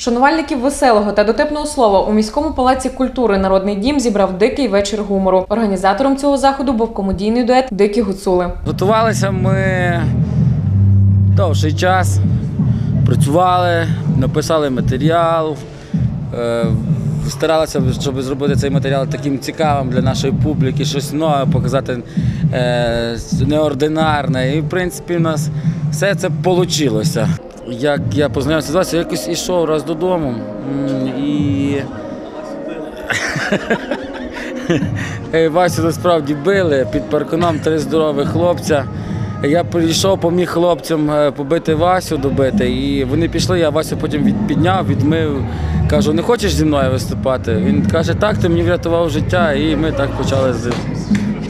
Шанувальників веселого та дотепного слова у міському палаці культури Народний дім зібрав дикий вечір гумору. Організатором цього заходу був комедійний дует Дикі гуцули. Готувалися ми довший час, працювали, написали матеріал, е, старалися, щоб зробити цей матеріал таким цікавим для нашої публіки, щось нове показати е, неординарне. І в принципі у нас все це вийшло. Як я познайомився з Васю, я якось ішов раз додому і. Васю насправді били під парканом три здорових хлопця. Я прийшов, поміг хлопцям е, побити Васю, добити. І вони пішли, я Васю потім підняв, відмив. Кажу, не хочеш зі мною виступати? Він каже, так, ти мені врятував життя, і ми так почали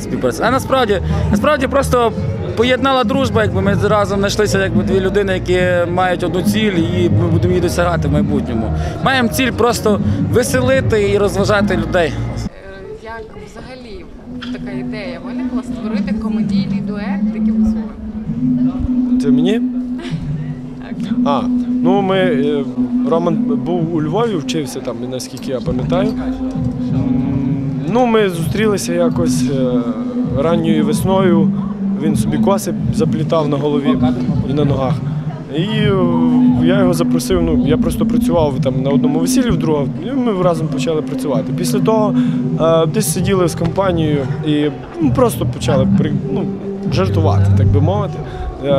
співпрацювати. А насправді, насправді просто поєднала дружба, якби ми разом знайшлися якби дві людини, які мають одну ціль, і ми будемо її досягати в майбутньому. Маємо ціль просто веселити і розважати людей. Як взагалі така ідея виникла створити комедійний дует Дикі гуцули? Це мені? А, ну ми. е, Роман був у Львові, вчився там, наскільки я пам'ятаю. Ну, ми зустрілися якось е, ранньою весною. Він собі коси заплітав на голові і на ногах. І е, я його запросив. Ну, я просто працював там на одному весіллі, в другому, і ми разом почали працювати. Після того е, десь сиділи з компанією і ну, просто почали ну, жартувати, так би мовити. Е,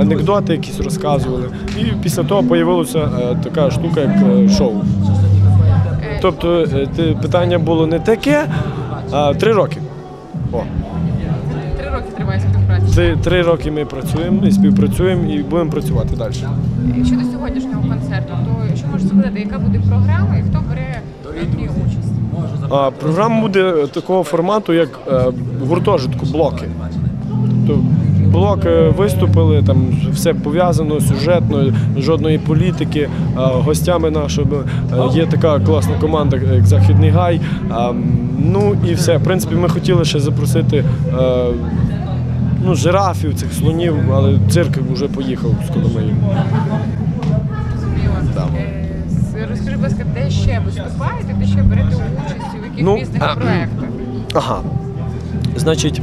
анекдоти якісь розказували. І після того з'явилася така штука, як шоу. Тобто питання було не таке, а три роки. Три, три роки ми працюємо і співпрацюємо і будемо працювати далі. Щодо сьогоднішнього концерту, то що можете сказати, яка буде програма і хто бере в ній участь? А програма буде такого формату, як е, гуртожитку, блоки. Тобто блок виступили, там все пов'язано сюжетно, жодної політики. Е, Гостями нашими е, є така класна команда, як Західний Гай. Ну і все. В принципі, ми хотіли ще запросити. Ну, жирафів, цих слонів, але цирк вже поїхав з Коломиї. Да. Розкажи, будь ласка, де ще виступаєте, де ще берете участь, у яких Ну, різних а, проєктах? Ага. Значить,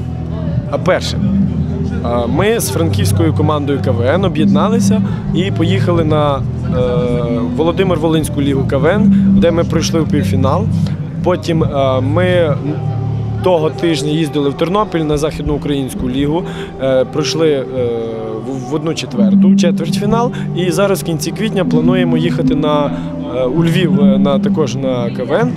а перше, а, ми з франківською командою КВН об'єдналися і поїхали на е, Володимир Волинську лігу КВН, де ми пройшли в півфінал. Потім е, ми того тижня їздили в Тернопіль на Західноукраїнську лігу, е, пройшли е, в- одну четверту, четвертьфінал. І зараз в кінці квітня плануємо їхати на е, у Львів на також на КВН.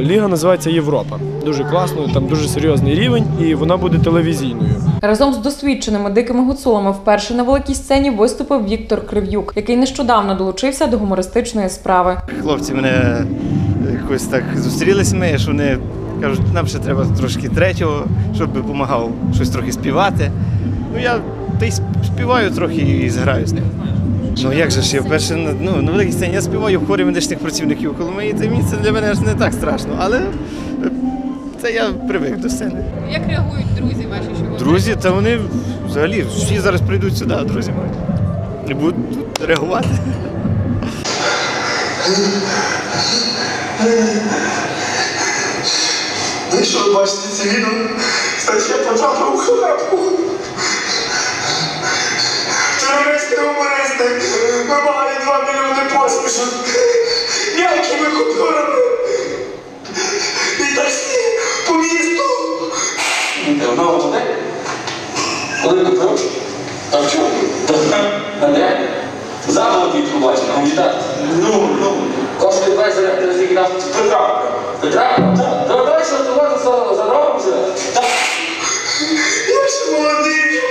Ліга називається Європа. Дуже класно, там дуже серйозний рівень, і вона буде телевізійною. Разом з досвідченими дикими гуцулами вперше на великій сцені виступив Віктор Крив'юк, який нещодавно долучився до гумористичної справи. Хлопці мене якось так зустрілися ми, що вони кажуть, нам ще треба трошки третього, щоб допомагав щось трохи співати. Ну я та й співаю трохи і зграю з ним. Ну як же ж я вперше на- ну, на великій сцені я співаю в хорі медичних працівників Коломиї, це мені це для мене ж не так страшно, але е, це я привик до сцени. Як реагують друзі ваші, що Друзі, та вони взагалі всі зараз прийдуть сюди, друзі мої. І будуть тут реагувати. І що ви бачите це відео? Значить, я потрапив у хлебку. Терористи, гумористи вимагають 2 мільйони посмішок. М'якими купюрами. І таксі по місту. Давно туди? Коли купив? А в чому? А де? Заголовки побачив, кандидат. Ну, ну. Коштує 20 заряд, ти скільки раз Петра. Петра? Так. Давай, давай, за за робом вже? Так. Я ще молодий,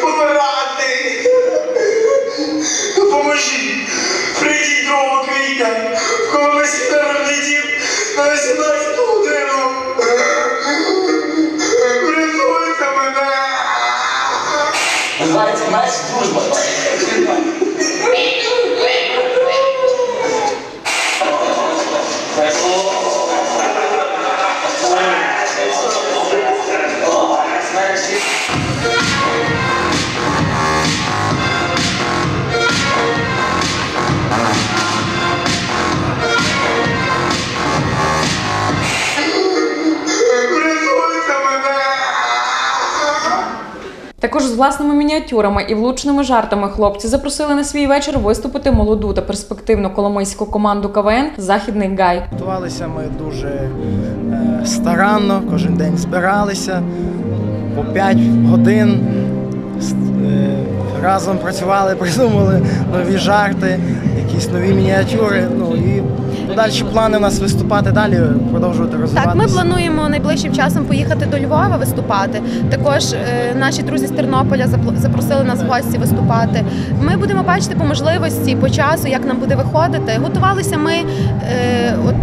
помирати. Допоможіть. Прийдіть 2 квітня, коли ми народний дім на 18 годину. Врятуйте мене. Називається меч дружба. Також з власними мініатюрами і влучними жартами хлопці запросили на свій вечір виступити молоду та перспективну коломийську команду КВН Західний Гай. Готувалися ми дуже е, старанно, кожен день збиралися по 5 годин. е, Разом працювали, придумали нові жарти, якісь нові мініатюри. Ну і подальші плани у нас виступати далі, продовжувати розвиватися. Так, ми плануємо найближчим часом поїхати до Львова виступати. Також е, наші друзі з Тернополя запро- запросили нас в гості виступати. Ми будемо бачити по можливості, по часу, як нам буде виходити. Готувалися ми е, от.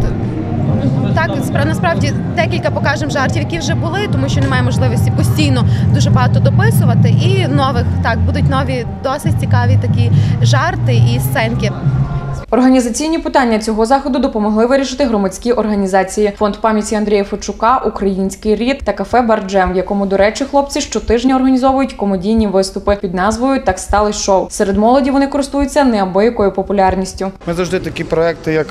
Так, спра- насправді декілька покажемо жартів, які вже були, тому що немає можливості постійно дуже багато дописувати. І нових так будуть нові досить цікаві такі жарти і сценки. Організаційні питання цього заходу допомогли вирішити громадські організації: фонд пам'яті Андрія Фочука, Український рід та кафе Барджем, в якому, до речі, хлопці щотижня організовують комедійні виступи під назвою Так стали шоу. Серед молоді вони користуються неабиякою популярністю. Ми завжди такі проекти, як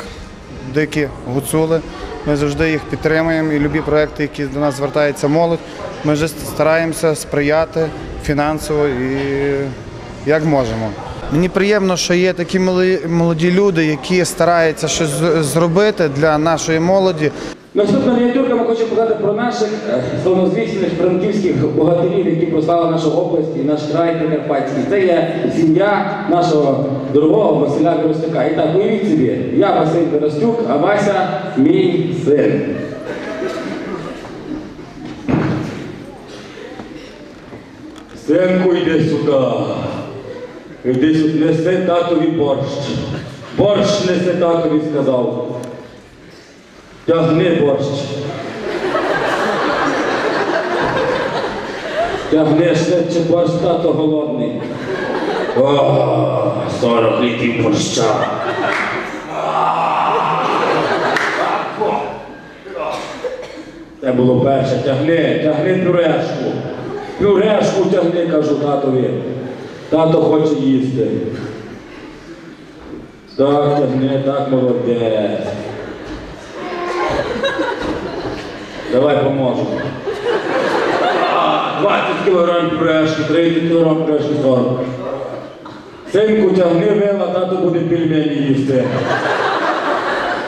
дикі гуцули. Ми завжди їх підтримуємо. І любі проекти, які до нас звертається молодь, ми вже стараємося сприяти фінансово і як можемо. Мені приємно, що є такі молоді люди, які стараються щось зробити для нашої молоді. Наступна мініатюрка ми хочемо показати про наших е, славнозвісних франківських богатирів, які прославили нашу область і наш край Прикарпатський. Це є сім'я нашого дорогого Василя Коростюка. І так, уявіть собі, я Василь Коростюк, а Вася мій син. Синку, йди сюди. Іди сюди, неси татові борщ. Борщ неси татові сказав. Тягни борщ. Тягни швидше борщ, тато голодний. О, 40 літрів борща. Це було перше. Тягни, тягни пюрешку. Пюрешку тягни, кажу татові. Тато хоче їсти. Так, тягни, так, молодець. Давай поможемо. 20 кілограм пюрешки, 30 кілограм пюрешки 40. Синку, тягни вила, тато буде пельмені їсти.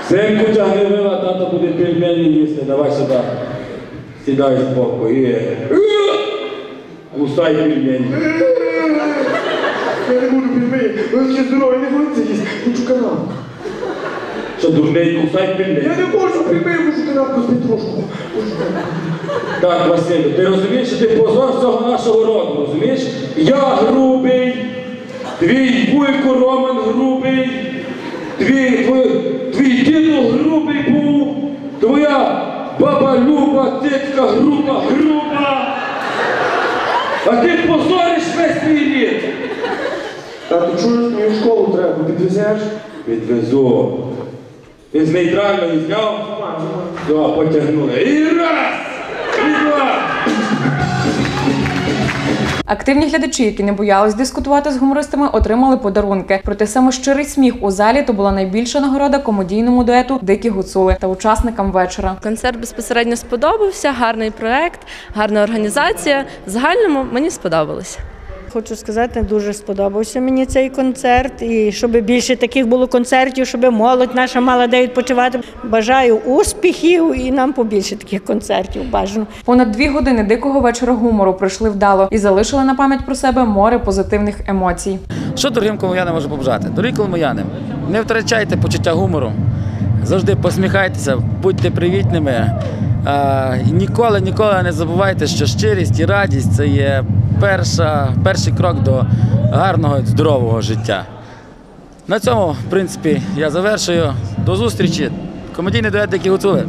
Синку, тягни вила, тато буде пельмені їсти. Давай сюди. Сідай. І... Кусай пельмені. Я не буду пельмені, ви ще здорові, не будете їсти. Хочу канапку. Що дурний, кусай пельмені. Я не хочу пельмені, хочу канапку з петрушкою. Так, Василю, ти розумієш, що ти позор всього нашого роду, розумієш? Я грубий, твій вуйко Роман грубий, твій, твій, твій дідо грубий був, твоя баба Люба, тітка груба, груба. А ти позориш весь свій рід. А ти чуєш, мені в школу треба, підвезеш? Відвезу. Ти з нейтральної зняв? Все, потягнули. І раз! І два! Активні глядачі, які не боялись дискутувати з гумористами, отримали подарунки. Проте саме щирий сміх у залі то була найбільша нагорода комедійному дуету Дикі гуцули та учасникам вечора. Концерт безпосередньо сподобався, гарний проект, гарна організація. В загальному мені сподобалося. Хочу сказати, дуже сподобався мені цей концерт. І щоб більше таких було концертів, щоб молодь наша мала де відпочивати. Бажаю успіхів і нам побільше таких концертів бажано. Понад дві години дикого вечора гумору пройшли вдало і залишили на пам'ять про себе море позитивних емоцій. Що дорогим коломиянам можу побажати? Дорогі коломияни, не втрачайте почуття гумору, завжди посміхайтеся, будьте привітними. Ніколи, ніколи не забувайте, що щирість і радість це є перша, перший крок до гарного, здорового життя. На цьому, в принципі, я завершую. До зустрічі. Комедійний дует, який гуцули.